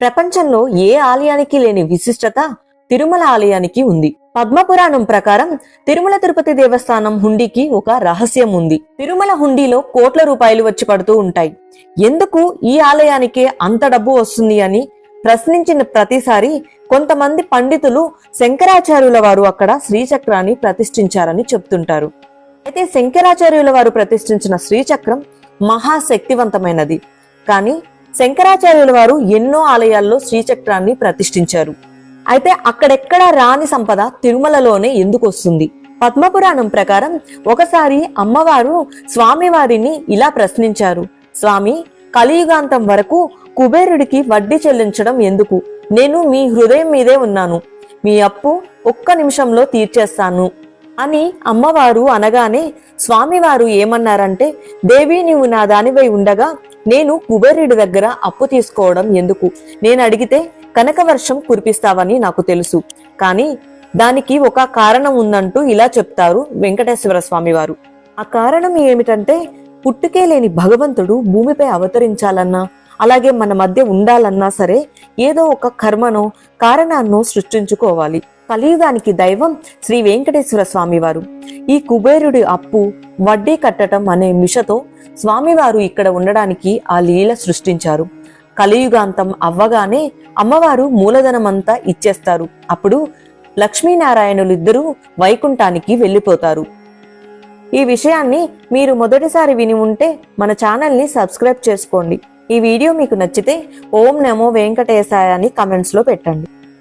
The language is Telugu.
ప్రపంచంలో ఏ ఆలయానికి లేని విశిష్టత తిరుమల ఆలయానికి ఉంది. పద్మపురాణం ప్రకారం తిరుమల తిరుపతి దేవస్థానం హుండీకి ఒక రహస్యం ఉంది. తిరుమల హుండీలో కోట్ల రూపాయలు వచ్చి పడుతూ ఉంటాయి. ఎందుకు ఈ ఆలయానికే అంత డబ్బు వస్తుంది అని ప్రశ్నించిన ప్రతిసారి కొంతమంది పండితులు శంకరాచార్యుల వారు అక్కడ శ్రీచక్రాన్ని ప్రతిష్ఠించారని చెప్తుంటారు. అయితే శంకరాచార్యుల వారు ప్రతిష్ఠించిన శ్రీచక్రం మహాశక్తివంతమైనది. కానీ శంకరాచార్యుల వారు ఎన్నో ఆలయాల్లో శ్రీచక్రాన్ని ప్రతిష్ఠించారు. అయితే అక్కడెక్కడ రాని సంపద తిరుమలలోనే ఎందుకు వస్తుంది పద్మపురాణం ప్రకారం ఒకసారి అమ్మవారు స్వామివారిని ఇలా ప్రశ్నించారు. స్వామి కలియుగాంతం వరకు కుబేరుడికి వడ్డీ చెల్లించడం ఎందుకు? నేను మీ హృదయం మీదే ఉన్నాను. మీ అప్పు ఒక్క నిమిషంలో తీర్చేస్తాను. అని అమ్మవారు అనగానే స్వామివారు ఏమన్నారంటే దేవి నీవు నా దానివై ఉండగా నేను కుబేరుడి దగ్గర అప్పు తీసుకోవడం ఎందుకు? నేను అడిగితే కనకవర్షం కురిపిస్తావని నాకు తెలుసు. కానీ దానికి ఒక కారణం ఉందంటూ ఇలా చెప్తారు వెంకటేశ్వర స్వామి వారు ఆ కారణం ఏమిటంటే పుట్టుకే లేని భగవంతుడు భూమిపై అవతరించాలన్నా అలాగే మన మధ్య ఉండాలన్నా సరే ఏదో ఒక కర్మనో కారణాన్నో సృష్టించుకోవాలి. కలియుగానికి దైవం శ్రీ వెంకటేశ్వర స్వామివారు. ఈ కుబేరుడి అప్పు వడ్డీ కట్టడం అనే మిషతో స్వామివారు ఇక్కడ ఉండడానికి ఆ లీల సృష్టించారు. కలియుగాంతం అవ్వగానే అమ్మవారు మూలధనమంతా ఇచ్చేస్తారు. అప్పుడు లక్ష్మీనారాయణులిద్దరూ వైకుంఠానికి వెళ్ళిపోతారు. ఈ విషయాన్ని మీరు మొదటిసారి విని ఉంటే మన ఛానల్ని సబ్స్క్రైబ్ చేసుకోండి. ఈ వీడియో మీకు నచ్చితే ఓం నమో వెంకటేశాయ అని కమెంట్స్లో పెట్టండి.